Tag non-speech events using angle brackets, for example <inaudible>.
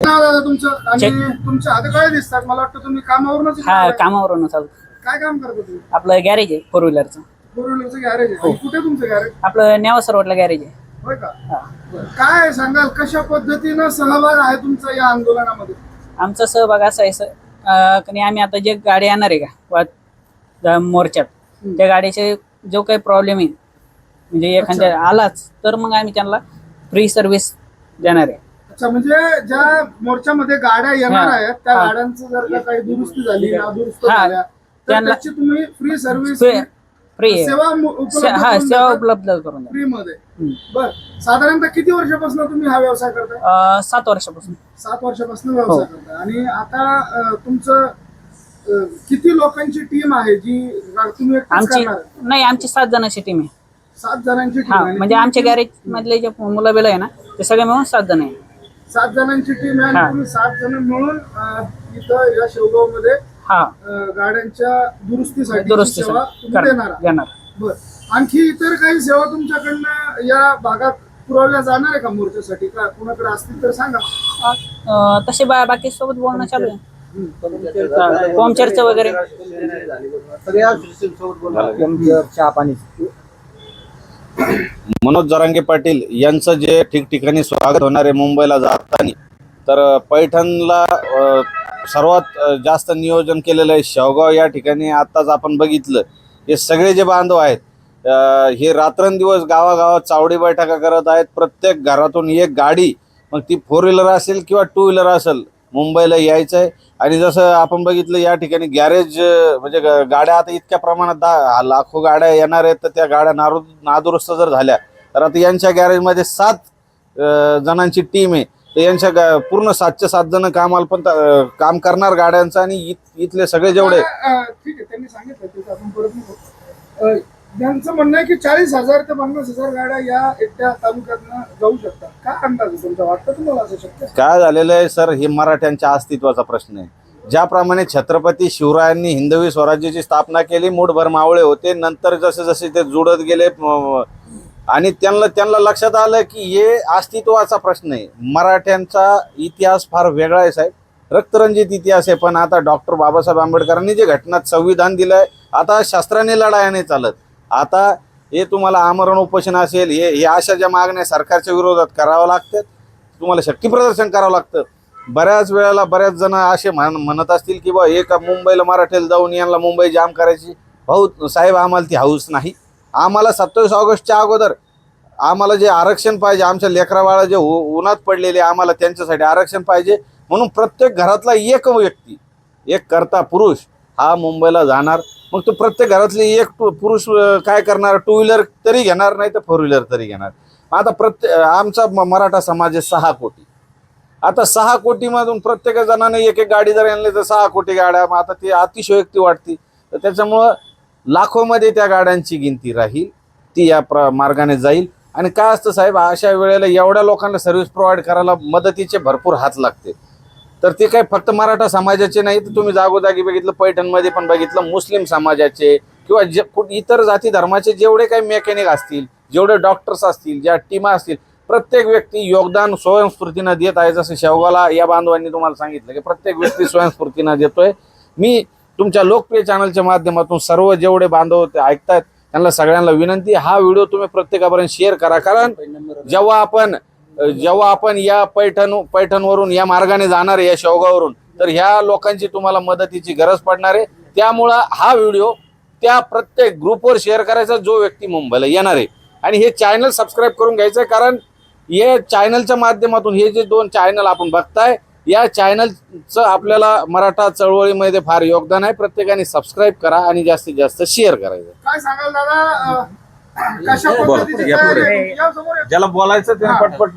नाव दादा तुमचं आणि तुमच्या हात काय दिसतात? मला वाटतं तुम्ही कामावरूनच हा आलाय. कामावरून चालू काय काम करता तुम्ही? आपलं गॅरेज आहे फोर व्हीलरचं फोर व्हीलरचं गॅरेज आहे. आणि कुठे तुमचं गॅरेज? आपलं नेवासा रोडला गॅरेज आहे. होय का? हा. बरं. काय सांगाल? कशा पद्धतीनं सहभाग आहे तुमचा या आंदोलनामध्ये? आमचा सहभाग असा आहे सर अं, की आम्ही आता जे गाडी येणार आहे का वा- मोर्चात त्या गाडीचे जो काही प्रॉब्लेम आहे म्हणजे एखाद्या आलाच तर मग आम्ही त्यांना फ्री सर्व्हिस देणार आहे. अच्छा म्हणजे ज्या मोर्चामध्ये गाड्या येणार हा. आहेत त्या हा. गाड्यांचं जर का काही दुरुस्ती झाली नादुरुस्त हा. झाल्या तर त्यांना- त्याची तुम्ही फ्री सर्व्हिस फ्री सेवा मु- उपलब्ध हा करून सेवा उपलब्ध करून द्या फ्री मध्ये हम्म. बर साधारणतः किती वर्षापासून तुम्ही हा व्यवसाय करताय अं, सात वर्षापासून सात वर्षापासून व्यवसाय करताय आणि आता अं, तुमचं अं, किती लोकांची टीम आहे जी तुम्ही एकटेच आमची करणार आहे? नाही आमची सात जणांची टीम आहे सात जणांची टीम हा आहे म्हणजे आमच्या गॅरेज मधले जे मुलं बिलं आहे ना ते सगळे मिळून सात जण आहे सात जणांची टीम आहे हा. आणि तुम्ही सात जण मिळून अं, इथं या शेवगावमध्ये हा गाड्यांच्या दुरुस्तीसाठी दुरुस्ती सेवा तुम्ही देणार आहात. घेणार बर. आणखी इतर काही सेवा तुमच्याकडनं या भागात पुरवल्या जाणार आहे का मोर्चासाठी? का कुणाकडे असतील तर सांगा. अं, तसे बा बाकी सोबत बोलणं चालू आहे. फॉर्म चर्चा वगैरे चहा पाणी. मनोज जरांगे पाटील यांचं जे ठिकठिकाणी स्वागत होणार आहे मुंबईला जाताना तर पैठणला सर्वात जास्त नियोजन केलेलं आहे शेवगाव या ठिकाणी. आत्ताच आपण बघितलं हे सगळे जे बांधव आहेत हे रात्रंदिवस गावागावात चावडी बैठका करत आहेत. प्रत्येक घरातून एक गाडी मग ती फोर व्हीलर असेल किंवा टू व्हीलर असेल मुंबईला यायचं आहे आणि जसं आपण बघितलं या ठिकाणी गॅरेज म्हणजे गाड्या आता इतक्या प्रमाणात दहा लाखो गाड्या येणार आहेत तर त्या गाड्या नारू नादुरुस्त जर झाल्या तर आता यांच्या गॅरेजमध्ये सात जणांची टीम आहे. तर यांच्या गा- पूर्ण सातच्या सात जण कामाला पण काम करणार गाड्यांचं आणि इत- इथले सगळे जेवढे ठीक आहे त्यांनी सांगितलं आपण परत त्यांचं म्हणणं आहे की चाळीस हजार ते पन्नास हजार गाड्या या एकट्या तालुक्यातनं जाऊ शकतात काय अंदाज आहे तुमचा? वाटतं तुम्हाला असं शक्य काय झालेलं आहे सर? हे मराठ्यांच्या अस्तित्वाचा प्रश्न आहे. ज्याप्रमाणे छत्रपती शिवरायांनी हिंदवी स्वराज्याची स्थापना केली मूठभर मावळे होते नंतर जसे जसे ते जुडत गेले आणि त्यांना त्यांना लक्षात आलं की हे अस्तित्वाचा प्रश्न आहे. मराठ्यांचा इतिहास फार वेगळा आहे साहेब. रक्तरंजित इतिहास आहे पण आता डॉक्टर बाबासाहेब आंबेडकरांनी जे घटनात संविधान दिलं आहे आता शास्त्राने लढायाने चालत. आता हे तुम्हाला आमरण उपोषण असेल हे हे अशा ज्या मागण्या सरकारच्या विरोधात करावं लागतात तुम्हाला शक्ती प्रदर्शन करावं लागतं. बऱ्याच वेळेला बऱ्याच जण असे म्हण म्हणत असतील की बा हे का मुंबईला मराठीला जाऊन यांना मुंबई जाम करायची. भाऊ साहेब आम्हाला ती हाऊस नाही. आम्हाला सत्तावीस ऑगस्टच्या अगोदर आम्हाला जे आरक्षण पाहिजे आमच्या लेकराबाळा जे उन्हात पडलेले आम्हाला त्यांच्यासाठी आरक्षण पाहिजे. म्हणून प्रत्येक घरातला एक व्यक्ती एक करता पुरुष हा मुंबईला जाणार. मग तो प्रत्येक घरातली एक पुरुष काय करणार? टू व्हीलर तरी घेणार नाही तर फोर व्हीलर तरी घेणार. आता प्रत्येक आमचा म- मराठा समाज आहे सहा कोटी. आता सहा कोटीमधून प्रत्येक जणाने एक एक गाडी जर आणली तर सहा कोटी गाड्या मग आता ती अतिशयोक्ती वाटते तर त्याच्यामुळं लाखोमध्ये त्या गाड्यांची गिनती राहील ती या प्र मार्गाने जाईल. आणि काय असतं साहेब अशा वेळेला एवढ्या लोकांना सर्व्हिस प्रोव्हाइड करायला मदतीचे भरपूर हात लागते. तर ते काय फक्त मराठा समाजाचे नाही तर तुम्ही जागोजागी बघितलं पैठणमध्ये पण बघितलं मुस्लिम समाजाचे किंवा जे इतर जाती धर्माचे जेवढे काही मेकॅनिक असतील जेवढे डॉक्टर्स असतील ज्या टीमा असतील प्रत्येक व्यक्ती योगदान स्वयंस्फूर्तीनं देत आहे. जसं शेवगाला या बांधवांनी तुम्हाला सांगितलं की प्रत्येक व्यक्ती <laughs> स्वयंस्फूर्तीनं देतोय. मी तुमच्या लोकप्रिय चॅनलच्या माध्यमातून सर्व जेवढे बांधव ते ऐकतायत त्यांना सगळ्यांना विनंती हा व्हिडिओ तुम्ही प्रत्येकापर्यंत शेअर करा. कारण जेव्हा आपण जेव्हा आपण या पैठण पैठणवरून या मार्गाने जाणार आहे या शेवगावरून तर ह्या लोकांची तुम्हाला मदतीची गरज पडणार आहे. त्यामुळं हा व्हिडिओ त्या प्रत्येक ग्रुपवर शेअर करायचा जो व्यक्ती मुंबईला येणार आहे. आणि हे चॅनल सबस्क्राईब करून घ्यायचं आहे कारण हे चॅनलच्या माध्यमातून हे जे दोन चॅनल आपण बघताय या चॅनलचं आपल्याला मराठा चळवळीमध्ये फार योगदान आहे. प्रत्येकाने सबस्क्राईब करा आणि जास्तीत जास्त शेअर करायचं. काय सांगाल दादा? या पुढे. ज्याला बोलायचं हा. पटपट